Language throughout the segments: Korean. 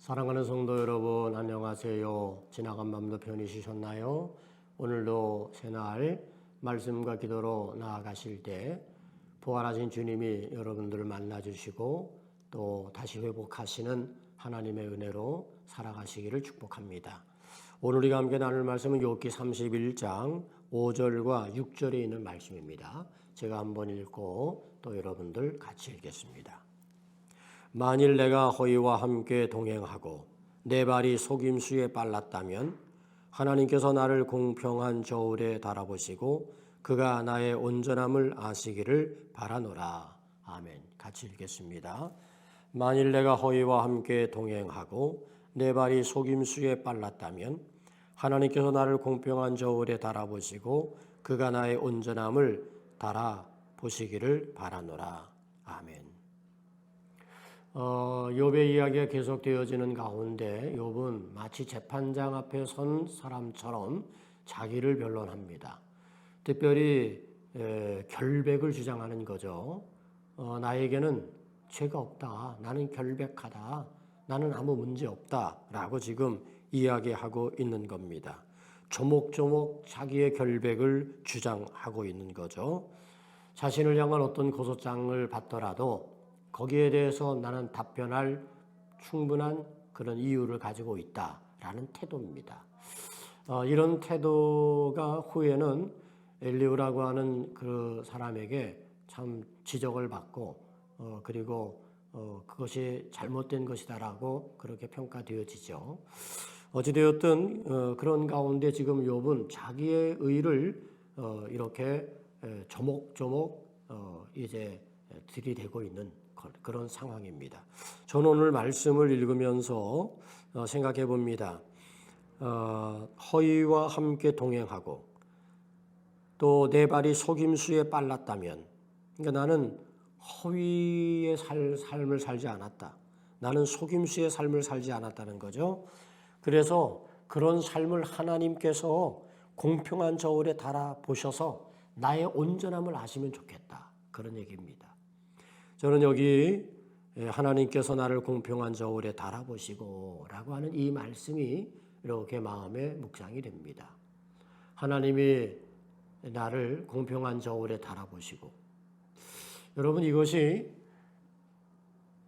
사랑하는 성도 여러분 안녕하세요. 지나간 밤도 편히 쉬셨나요? 오늘도 새날 말씀과 기도로 나아가실 때 부활하신 주님이 여러분들을 만나 주시고 또 다시 회복하시는 하나님의 은혜로 살아가시기를 축복합니다. 오늘 우리가 함께 나눌 말씀은 욥기 31장 5절과 6절에 있는 말씀입니다. 제가 한번 읽고 또 여러분들 같이 읽겠습니다. 만일 내가 허위와 함께 동행하고 내 발이 속임수에 빨랐다면 하나님께서 나를 공평한 저울에 달아보시고 그가 나의 온전함을 아시기를 바라노라. 아멘. 같이 읽겠습니다. 만일 내가 허위와 함께 동행하고 내 발이 속임수에 빨랐다면 하나님께서 나를 공평한 저울에 달아보시고 그가 나의 온전함을 달아보시기를 바라노라. 아멘. 어, 욥의 이야기가 계속되어지는 가운데 욥은 마치 재판장 앞에 선 사람처럼 자기를 변론합니다. 특별히 에, 결백을 주장하는 거죠. 어, 나에게는 죄가 없다. 나는 결백하다. 나는 아무 문제 없다 라고 지금 이야기하고 있는 겁니다. 조목조목 자기의 결백을 주장하고 있는 거죠. 자신을 향한 어떤 고소장을 받더라도 거기에 대해서 나는 답변할 충분한 그런 이유를 가지고 있다라는 태도입니다. 어, 이런 태도가 후에는 엘리우라고 하는 그 사람에게 참 지적을 받고 어, 그리고 어, 그것이 잘못된 것이다라고 그렇게 평가되어지죠. 어찌되었든 어, 그런 가운데 지금 욥은 자기의 의를 어, 이렇게 에, 조목조목 어, 이제 들이대고 있는 그런 상황입니다. 저는 오늘 말씀을 읽으면서 어, 생각해 봅니다. 어, 허위와 함께 동행하고 또 내 발이 속임수에 빨랐다면, 그러니까 나는 허위의 살, 삶을 살지 않았다. 나는 속임수의 삶을 살지 않았다는 거죠. 그래서 그런 삶을 하나님께서 공평한 저울에 달아 보셔서 나의 온전함을 아시면 좋겠다. 그런 얘기입니다. 저는 여기 하나님께서 나를 공평한 저울에 달아보시고 라고 하는 이 말씀이 이렇게 마음에 묵상이 됩니다. 하나님이 나를 공평한 저울에 달아보시고 여러분 이것이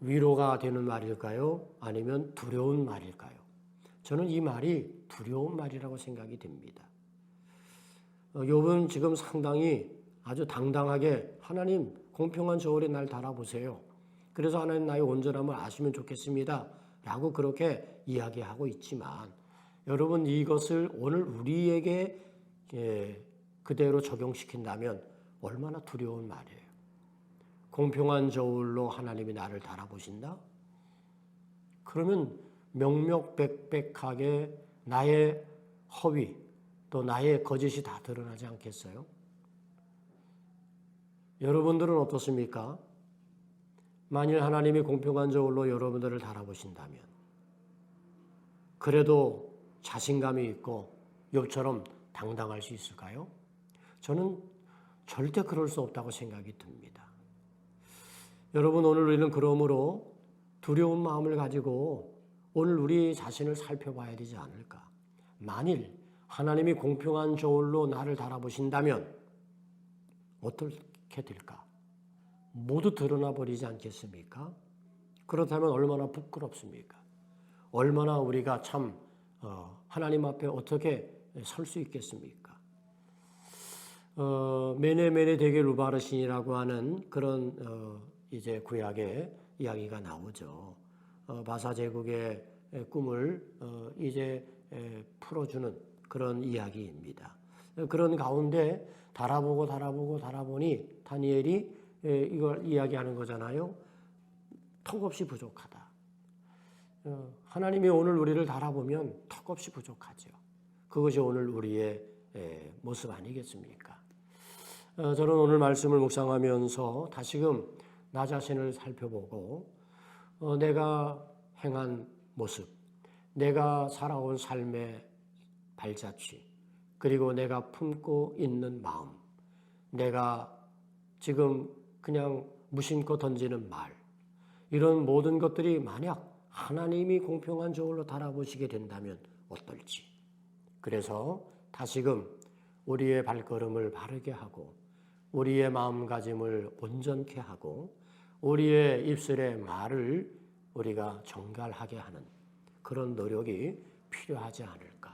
위로가 되는 말일까요? 아니면 두려운 말일까요? 저는 이 말이 두려운 말이라고 생각이 됩니다. 욥은 지금 상당히 아주 당당하게 하나님 공평한 저울에 날 달아보세요. 그래서 하나님 나의 온전함을 아시면 좋겠습니다. 라고 그렇게 이야기하고 있지만 여러분 이것을 오늘 우리에게 그대로 적용시킨다면 얼마나 두려운 말이에요. 공평한 저울로 하나님이 나를 달아보신다? 그러면 명명백백하게 나의 허위 또 나의 거짓이 다 드러나지 않겠어요? 여러분들은 어떻습니까? 만일 하나님이 공평한 저울로 여러분들을 달아보신다면 그래도 자신감이 있고 욥처럼 당당할 수 있을까요? 저는 절대 그럴 수 없다고 생각이 듭니다. 여러분 오늘 우리는 그러므로 두려운 마음을 가지고 오늘 우리 자신을 살펴봐야 되지 않을까? 만일 하나님이 공평한 저울로 나를 달아보신다면 어 떻게 될까? 모두 드러나 버리지 않겠습니까? 그렇다면 얼마나 부끄럽습니까? 얼마나 우리가 참 어, 하나님 앞에 어떻게 설 수 있겠습니까? 어, 메네메네 대게 루바르신이라고 하는 그런 어, 이제 구약의 이야기가 나오죠. 어, 바사 제국의 꿈을 어, 이제 에, 풀어주는 그런 이야기입니다. 그런 가운데 달아보고 달아보고 달아보니 다니엘이 에, 이걸 이야기하는 거잖아요. 턱없이 부족하다. 어, 하나님이 오늘 우리를 달아보면 턱없이 부족하죠. 그것이 오늘 우리의 에, 모습 아니겠습니까? 어, 저는 오늘 말씀을 묵상하면서 다시금 나 자신을 살펴보고 어, 내가 행한 모습, 내가 살아온 삶의 발자취, 그리고 내가 품고 있는 마음, 내가 지금 그냥 무심코 던지는 말, 이런 모든 것들이 만약 하나님이 공평한 저울로 달아보시게 된다면 어떨지. 그래서 다시금 우리의 발걸음을 바르게 하고 우리의 마음가짐을 온전케 하고 우리의 입술의 말을 우리가 정갈하게 하는 그런 노력이 필요하지 않을까.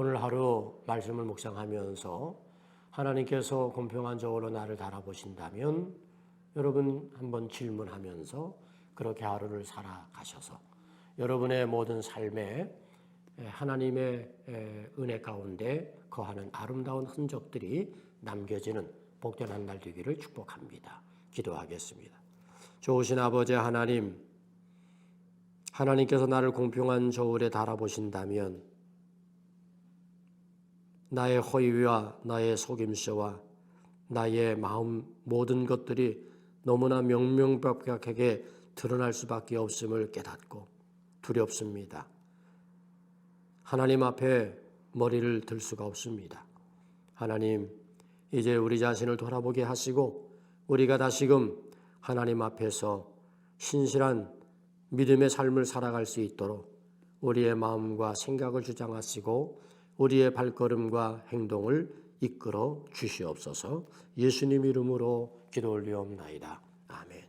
오늘 하루 말씀을 묵상하면서 하나님께서 공평한 저울로 나를 달아보신다면 여러분 한번 질문하면서 그렇게 하루를 살아가셔서 여러분의 모든 삶에 하나님의 은혜 가운데 거하는 아름다운 흔적들이 남겨지는 복된 한 날 되기를 축복합니다. 기도하겠습니다. 좋으신 아버지 하나님, 하나님께서 나를 공평한 저울에 달아보신다면 나의 허위와 나의 속임수와 나의 마음 모든 것들이 너무나 명명백백하게 드러날 수밖에 없음을 깨닫고 두렵습니다. 하나님 앞에 머리를 들 수가 없습니다. 하나님, 이제 우리 자신을 돌아보게 하시고 우리가 다시금 하나님 앞에서 신실한 믿음의 삶을 살아갈 수 있도록 우리의 마음과 생각을 주장하시고 우리의 발걸음과 행동을 이끌어 주시옵소서 예수님 이름으로 기도 올리옵나이다. 아멘.